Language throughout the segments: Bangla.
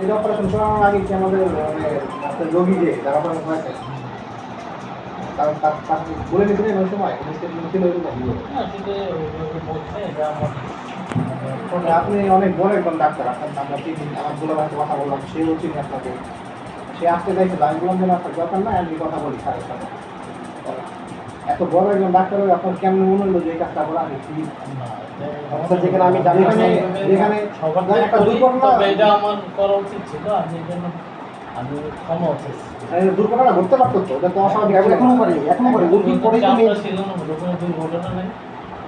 এই অপারেশন করানোর আগে কি আমাদের মানে রোগী যে যারা অপারেশন বলে ওই সময় ছিল না। এটা আমার তবে আপনি অনেক বড় একজন ডাক্তার আপনার আমরা চিনি আমার বলে কথা বললাম সেও চিনি আপনাকে। সে আসতে চাইছিল আমি বললাম যে না, আপনার দরকার নাই আমি কথা বলি স্যারের সাথে। এত বড় একজন ডাক্তার হয়ে আপনার কেমন মনে হলো যে এই কাজটা করা আমি অবস্থা যেখানে আমি জানি যেখানে- একটা দুর্ঘটনা এটা আমার করা উচিত ছিল আমি এই জন্য আমি ক্ষমা দুর্ঘটনা ঘটতে পারতো তো ওটা তো অস্বাভাবিক এখনও পারি এখনও পারি পরেই তো দুর্ঘটনা নেই।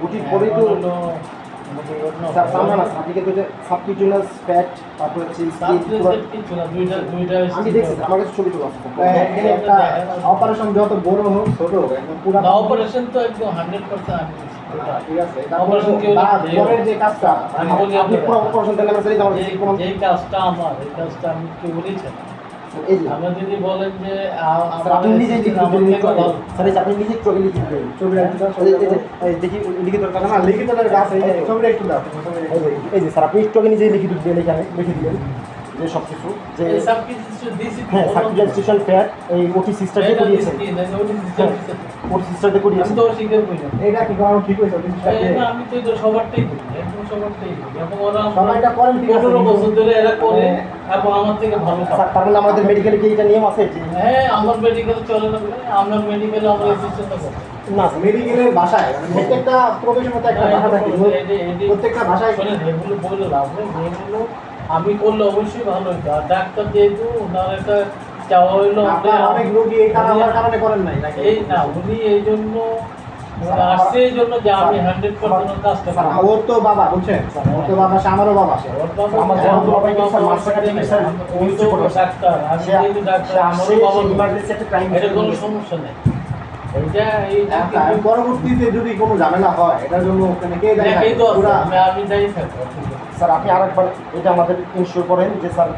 ওটির পরেই তো স্যার না সাবকিউটিনাস ফ্যাট তারপর হচ্ছে আমি দেখছি আমার কাছে ছবি তোলা একটা অপারেশন যত বড় হোক ছোট হোক একদম পুরো অপারেশন তো একদম হান্ড্রেড পার্সেন্ট ঠিক আছে। পরের যে কাজটা আপনি পুরো অপারেশন দিলেন আমার কাজটা আমার এই কাজটা আমি কেউ বলেছি যদি বলেন যে আপনি নিজে। স্যার আপনি নিজে ছবি লিখে দিন ছবি দেখি লিখিত দরকার না লিখিত আছে ছবিটা একটু দাও এই যে- স্যার আপনি একটু নিজেই লিখিত দিলেন এখানে লিখে দিলেন যে সব কিছু যে সব হ্যাঁ বলো। সার্কুলার ফ্যাট এই ওটি সিস্টারকে এটা করিয়েছেন ওটা হ্যাঁ। সিস্টারকে করিয়েছেন তো ওর করি না। এইটা কি করানো ঠিক হয়েছে আমি তো এটা সবারটাই করি একদম সবারটাই করি। এবং ওরা সবাই এটা করেন ঠিক আছে, বছর ধরে এরা করে এবং আমার থেকে ভালো স্যার কাজ তার মানে আমাদের মেডিকেলে কি এটা নিয়ম আছে? হ্যাঁ আমার মেডিকেল চলে না বলে, আমার মেডিকেলে আমার অ্যাসিস্ট্যান্ট করে না মেডিকেলের ভাষায় মানে প্রত্যেকটা প্রফেশনে তো একটা ভাষা থাকে। প্রত্যেকটা ভাষায় এগুলো বলে লাভ নেই। আমি করলে অবশ্যই ভালো হইতো। আর ডাক্তার যেহেতু ওনার একটা চাওয়া হইল অনেক রোগী এই কারণে করেন নাই এই না উনি এই জন্য উনি আসছে এই জন্য যে আমি হান্ড্রেড পার্সেন্ট কাজটা ওর তো বাবা বুঝছেন? ওর তো বাবা সে আমারও বাবা সে ওর আমার আমার যেহেতু বাবা বাবা স্যার মাস্টার স্যার ওই তো ডাক্তার আমি যেহেতু ডাক্তার আমারও বাবা ইমার্জেন্সি একটা ক্রাইম এটা কোনো সমস্যা নেই। আচ্ছা, পরবর্তীতে যদি কোনো ঝামেলা হয় এটার জন্য ওখানে কে দায়ী আমি যাই থাকব স্যার আপনি আরেকবার এটা আমাদের ইনশিওর করেন যে স্যার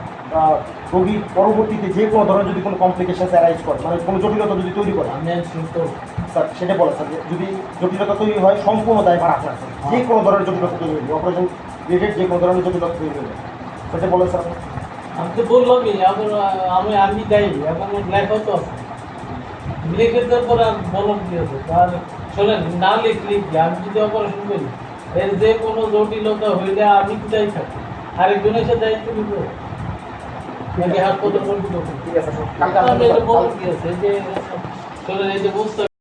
রোগীর পরবর্তীতে যে কোনো ধরনের যদি কোনো কমপ্লিকেশন অ্যারাইজ করে মানে কোনো জটিলতা যদি তৈরি করে আমি স্যার সেটা বলে স্যার যে যদি জটিলতা তৈরি হয় সম্পূর্ণ দায়ভার আপনার যে কোনো ধরনের জটিলতা তৈরি হবে অপারেশন রিলেটেড যে কোনো ধরনের জটিলতা তৈরি হবে সেটা বলে স্যার। আমি তো বললামই এখন আমি আমি যাই এবং লেখা তো লিখে দেওয়ার পর বললাম কি আছে তাহলে শোনেন না লিখলি আমি যদি অপারেশন করি? এর যে কোনো জটিলতা হইলে আমি কোথায় থাকি আরেকজনের এসে দায়িত্ব নিব? নাকি হাসপাতাল ঠিক আছে কালকে যে বুঝতে